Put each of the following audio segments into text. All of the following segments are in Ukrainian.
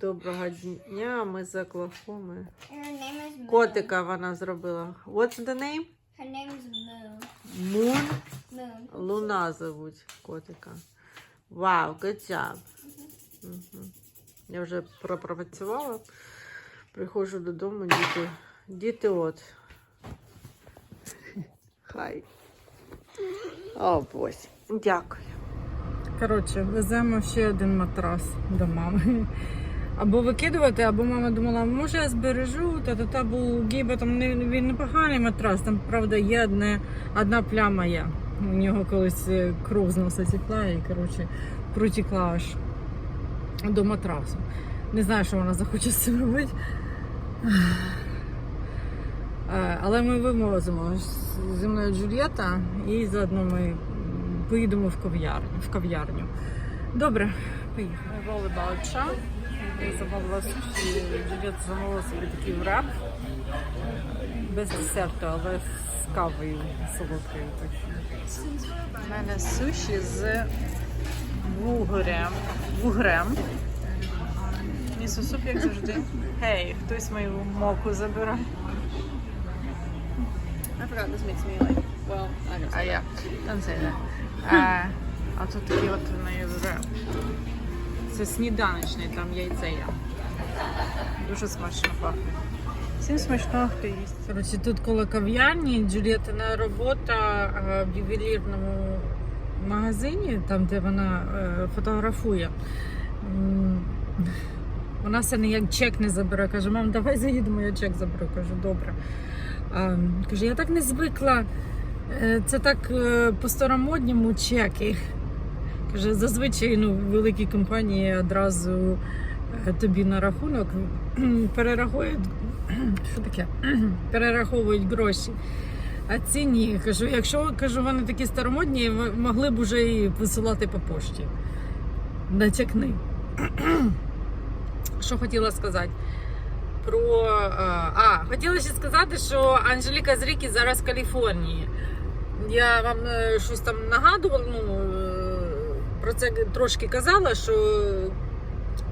Доброго дня, ми з Оклахоми. Moon. Котика вона зробила. What's the name? Her name is Moon. Moon. Moon. Луна зовуть котика. Вау, good job. Мгм. Я вже пропрацювала. Приходжу додому, діти. Діти от. Хай. О, бось. Дякую. Коротше, веземо ще один матрас до мами. Або викидувати, або мама думала, може я збережу, та та та був гіба, там не, він непоганий матрас, там правда є одне, одна пляма є. У нього колись е, кров з носа текла і коротше, протекла аж до матрасу. Не знаю, що вона захоче з цим робити. Е, Але ми вимозимо зі мною Джульєта і заодно ми поїдемо в кав'ярню. В кав'ярню. Добре, поїхали. Я замовила суші. Замовила собі такий врап. Без десерту, але з кавою солодкою. Так що. У мене суші з вугрем. Вугрем. Місо-суп, як завжди. Гей, хтось мою моку забирає. I forgot this makes me like, well, I know. А я там це не. А, а тут такі от в неї вже. Це сніданочний, там яйце є. Дуже смачно пахне. Всім смачного хто їсть. Коротше, тут коло кав'ярні Джуліетина робота в ювелірному магазині, там де вона е, фотографує. Вона все ніяк чек не забере. Каже, мам, давай заїдемо, я чек заберу. Кажу, добре. Каже, я так не звикла. Е, Це так е, по-старомодньому чеки. Каже, зазвичай ну, великі компанії одразу е, тобі на рахунок перерахують. Що таке? Перераховують гроші. А ці ні. Кажу, якщо кажу, вони такі старомодні, могли б уже і висилати по пошті. Натякни. Що хотіла сказати? Про. е, А, хотіла ще сказати, що Анжеліка з Рікі зараз в Каліфорнії. Я вам е, щось там нагадувала, ну, про це трошки казала, що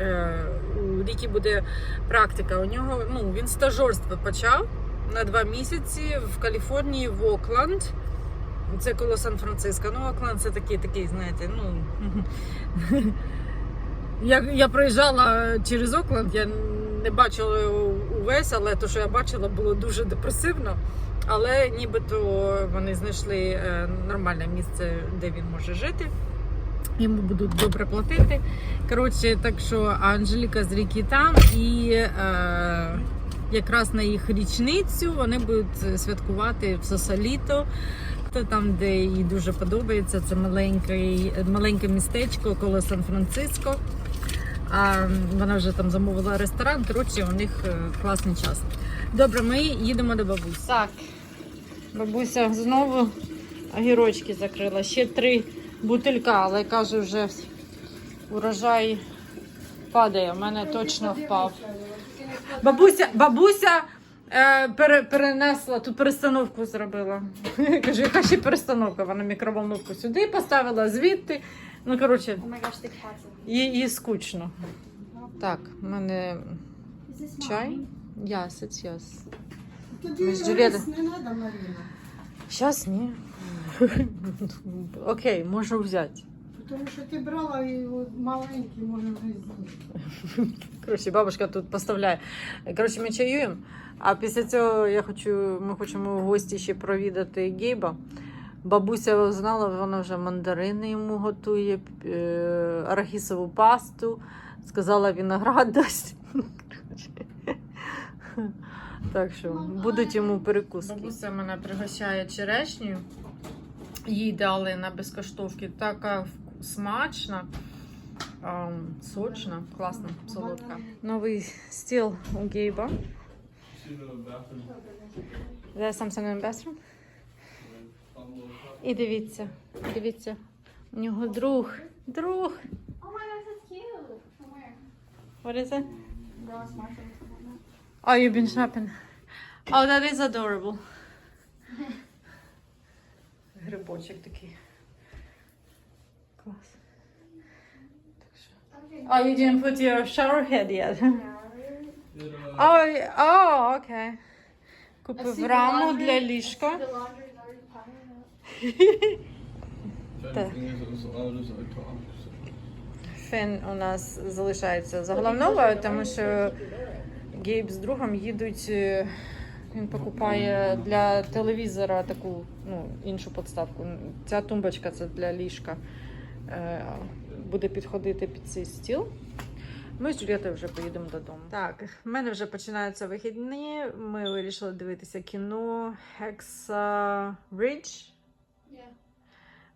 е, у Рікі буде практика. У нього ну, він стажерство почав на два місяці в Каліфорнії в Окленд. Це коло Сан-Франциско. Ну, Окленд це такий, такий, знаєте, ну. Я, я проїжджала через Окленд, я не бачила увесь, але те, що я бачила, було дуже депресивно. Але нібито вони знайшли е, нормальне місце, де він може жити. Йому будуть добре платити. Коротше, так що Анжеліка з ріки там і е, якраз на їх річницю вони будуть святкувати в Сосаліто. Це там, де їй дуже подобається, це маленький, маленьке містечко коло Сан-Франциско. А вона вже там замовила ресторан. Коротше, у них е, класний час. Добре, ми їдемо до бабусі. Так, бабуся знову огірочки закрила. Ще три бутилька, але каже, вже урожай падає. У мене точно впав. Бабуся, бабуся е, пере, перенесла, тут перестановку зробила. Каже, яка ще перестановка? Вона мікроволновку сюди поставила, звідти. Ну, коротше, їй, їй скучно. Так, в мене чай. Yes, it's yes. Тоді Ми з Джулієтою-. Щас ні. Окей, можу взяти. Тому що ти брала і маленький, може вже з'їсти. Коротше, бабушка тут поставляє. Коротше, ми чаюємо. А після цього я хочу, ми хочемо в гості ще провідати Гейба. Бабуся знала, вона вже мандарини йому готує, е, арахісову пасту. Сказала, виноград дасть. Так що будуть йому перекуски. Бабуся мене пригощає черешню. Їй дали на безкоштовки. Така смачна, сочна, класна, солодка. Новий стіл у Гейба. Something in the bathroom? І дивіться, дивіться. У нього друг. Друг. What is it? Oh, you've been shopping. Oh, that is adorable. Грибочок такий. Клас. Так що. Oh, you didn't put your shower head yet. Oh, oh, окей. Купив раму для ліжка. Так. Фен у нас залишається за головною, тому що Гейб з другом їдуть. Він покупає для телевізора таку ну, іншу подставку. Ця тумбочка це для ліжка. Е, Буде підходити під цей стіл. Ми з Джулієтою вже поїдемо додому. Так, в мене вже починаються вихідні. Ми вирішили дивитися кіно Hexa Ridge. Yeah.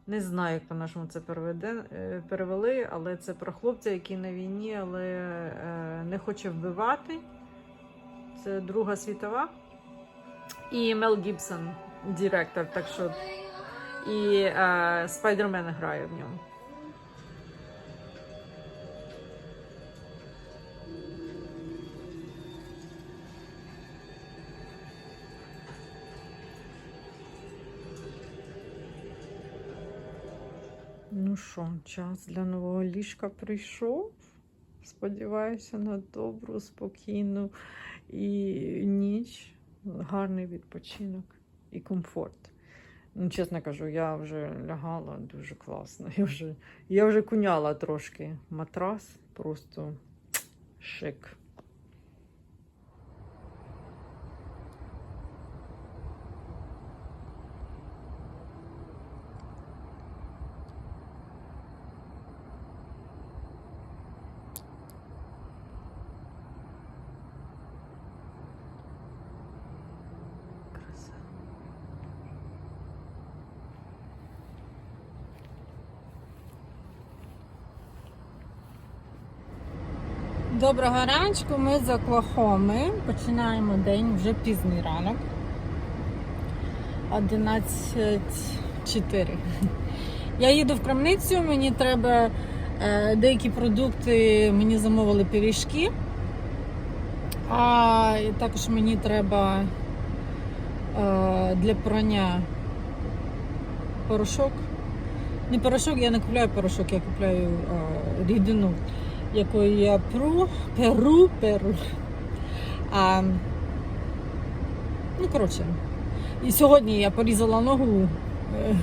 Не знаю, як по-нашому це е, перевели, але це про хлопця, який на війні, але е, не хоче вбивати. Це Друга світова. І Мел Гібсон, директор, так що і е, Спайдермен грає в ньому. Ну що, час для нового ліжка прийшов. Сподіваюся на добру, спокійну і гарний відпочинок і комфорт. Ну, чесно кажу, я вже лягала дуже класно. Я вже, я вже куняла трошки матрас, просто шик. Доброго раночку, ми з Оклахоми. Починаємо день вже пізній ранок. 11.04. Я їду в крамницю, мені треба е, деякі продукти, мені замовили пиріжки. А також мені треба е, для прання порошок. Не порошок, я не купляю порошок, я купляю е, рідину, якою я пру, перу, перу. А, ну, коротше. І сьогодні я порізала ногу, е,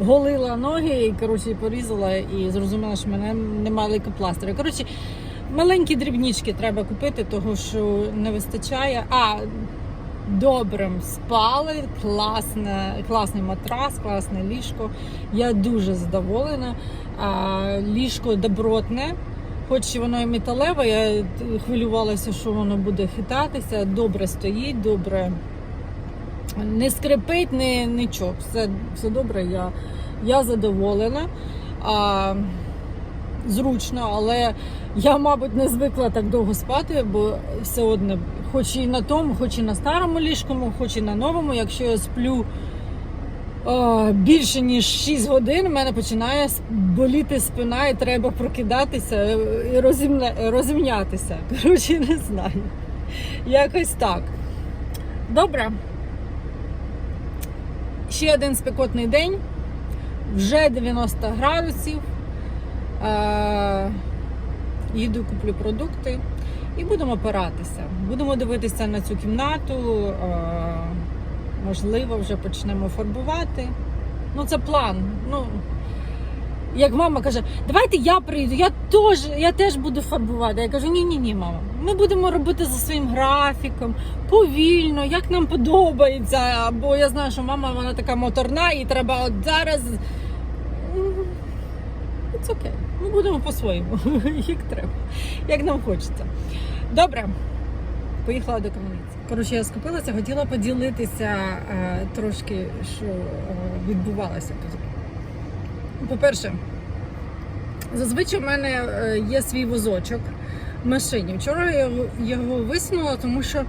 голила ноги, і коротше, порізала і зрозуміла, що в мене немає лейкопластиря. Коротше, маленькі дрібнички треба купити, того що не вистачає. А добре спали, класне, класний матрас, класне ліжко. Я дуже задоволена. Ліжко добротне. Хоч воно і металеве, я хвилювалася, що воно буде хитатися. Добре стоїть, добре не скрипить, не, нічого. Все, все добре, я, я задоволена. А, зручно, але я, мабуть, не звикла так довго спати, бо все одно, хоч і на тому, хоч і на старому ліжкому, хоч і на новому, якщо я сплю більше ніж 6 годин, в мене починає боліти спина і треба прокидатися е, і розімня- розімнятися. Коротше, не знаю. Якось так. Добре. Ще один спекотний день, вже 90 градусів. Е, їду, куплю продукти і будемо опиратися. Будемо дивитися на цю кімнату. Можливо, вже почнемо фарбувати. Ну, це план. Ну, як мама каже, давайте я прийду, я теж, я теж буду фарбувати. Я кажу, ні, ні, мама. Ми будемо робити за своїм графіком, повільно, як нам подобається. Бо я знаю, що мама вона така моторна, і треба от зараз. Це окей. Ми будемо по-своєму, як треба, як нам хочеться. Добре, поїхала до кам'яниці. Коротше, я скупилася, хотіла поділитися е, трошки, що е, відбувалося тут. По-перше, зазвичай в мене е, є свій возочок в машині. Вчора я його- висунула, тому що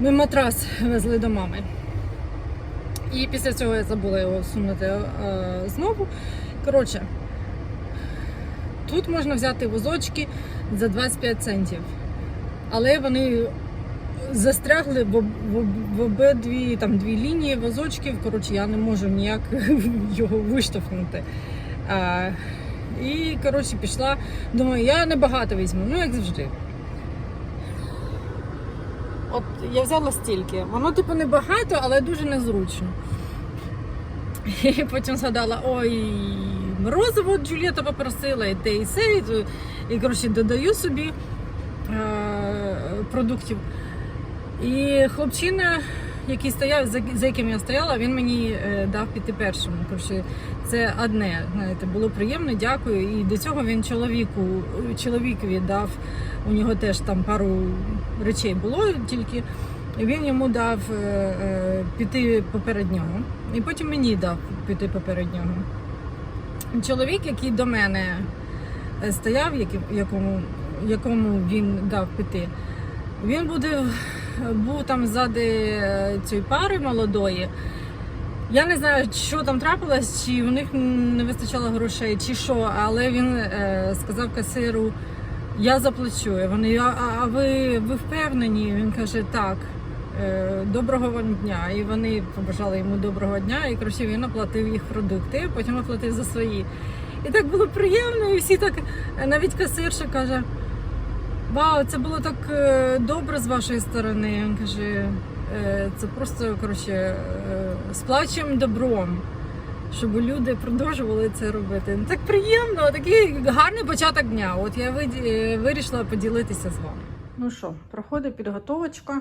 ми матрас везли до мами. І після цього я забула його всунути е, знову. Коротше, тут можна взяти возочки за 25 центів. Але вони застрягли в, в, в обидві там дві лінії возочків. Коротше, я не можу ніяк його виштовхнути. А, І коротше пішла. Думаю, я небагато візьму, ну як завжди. От я взяла стільки. Воно, типу, небагато, але дуже незручно. І потім згадала, ой, морозиво Джулієта попросила, і те, і це, і, і коротше, додаю собі е, продуктів. І хлопчина, який стояв, за, яким я стояла, він мені е, дав піти першим. Коротше, це одне, знаєте, було приємно, дякую. І до цього він чоловіку, чоловікові дав, у нього теж там пару речей було тільки. Він йому дав е, е, піти поперед нього. І потім мені дав піти поперед нього. Чоловік, який до мене стояв, якому, якому він дав піти, він буде, був там ззади е, цієї пари молодої. Я не знаю, що там трапилось, чи у них не вистачало грошей, чи що, але він е, сказав касиру, я заплачу. Вони, а, а ви, ви впевнені? Він каже, так. е, Доброго вам дня. І вони побажали йому доброго дня, і коротше, він оплатив їх продукти, потім оплатив за свої. І так було приємно, і всі так, навіть касирша каже, Вау, це було так е, добре з вашої сторони. Він каже, е, це просто коротше, е, сплачуємо добром, щоб люди продовжували це робити. Ну, Так приємно, такий гарний початок дня. От я е, вирішила поділитися з вами. Ну що, проходить підготовочка.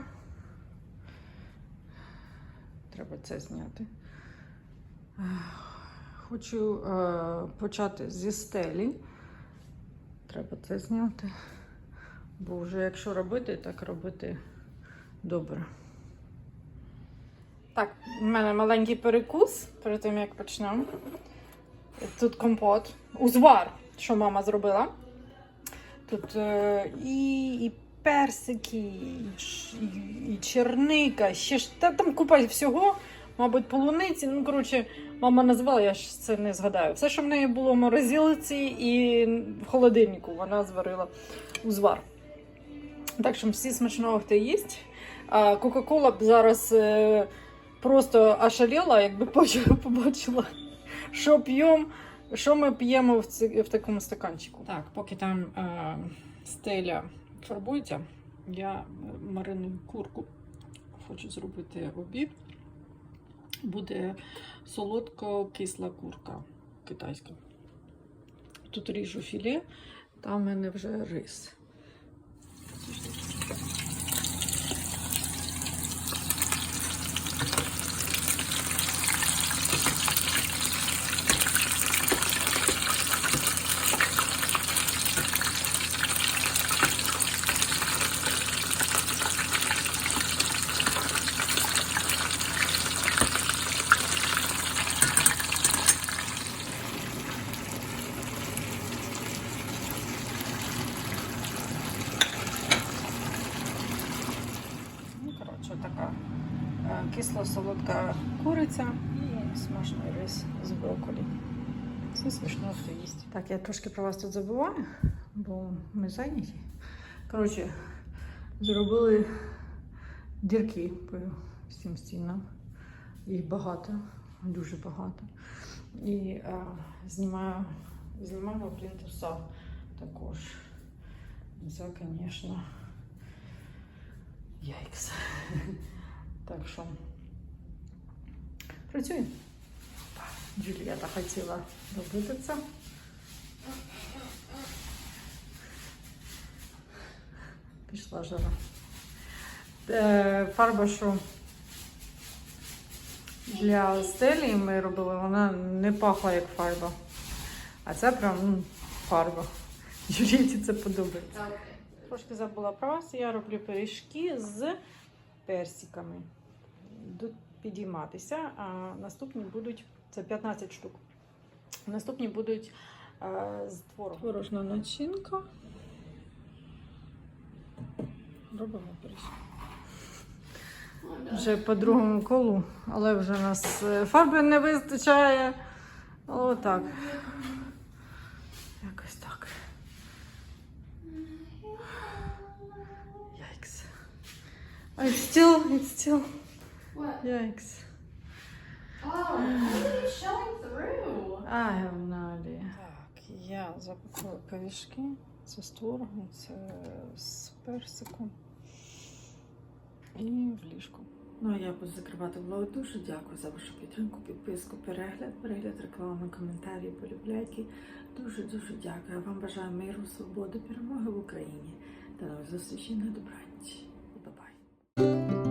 Треба це зняти. Хочу е, почати зі стелі. Треба це зняти. Бо вже якщо робити, так робити добре. Так, у мене маленький перекус перед тим, як почнемо. Тут компот. Узвар, що мама зробила. Тут е, і, і персики, і, і, черника, ще ж та, там купа всього. Мабуть, полуниці. Ну, коротше, мама назвала, я ж це не згадаю. Все, що в неї було в морозилці і в холодильнику, вона зварила узвар. Так що всі смачного хто їсть. Кока-Кола б зараз е, просто ошаліла, якби побачила, що п'ємо, що ми п'ємо в, ці, в такому стаканчику. Так, поки там е, стеля фарбується, я мариную курку. Хочу зробити обід. Буде солодко-кисла курка китайська. Тут ріжу філе, там в мене вже рис. Ну, коротше, така е, кисло-солодка куриця і смачний рис з брокколі. Це смішно, хто їсть. Так, я трошки про вас тут забуваю, бо ми зайняті. Коротше, зробили дірки по всім стінам. Їх багато, дуже багато. І е, знімаю, знімаємо плінтуса також. Це, звісно. Яйкс. Так що працюємо. Джулієта хотіла робити це. Пішла жара. Е, Фарба, що для стелі ми робили, вона не пахла як фарба. А це прям ну, фарба. Джулієті це подобається. Трошки забула про вас. Я роблю пиріжки з персиками. Підійматися, а наступні будуть це 15 штук. Наступні будуть е, з творогом. Творожна начинка. Робимо пиріжки. Вже по другому колу, але вже у нас е, фарби не вистачає. Отак. Якось так. Yikes. It's still, it's still. What? Yikes. Oh, what are you showing through? I have no idea. Так, Я запакую пиріжки. Це з творогом, це з персиком і в ліжку. Ну а я буду закривати влог. Дуже дякую за вашу підтримку, підписку, перегляд, перегляд реклами, коментарі, полюбляйки. Дуже дуже дякую. Вам бажаю миру, свободи, перемоги в Україні. До нових зустрічей на добраніч. Бай-бай.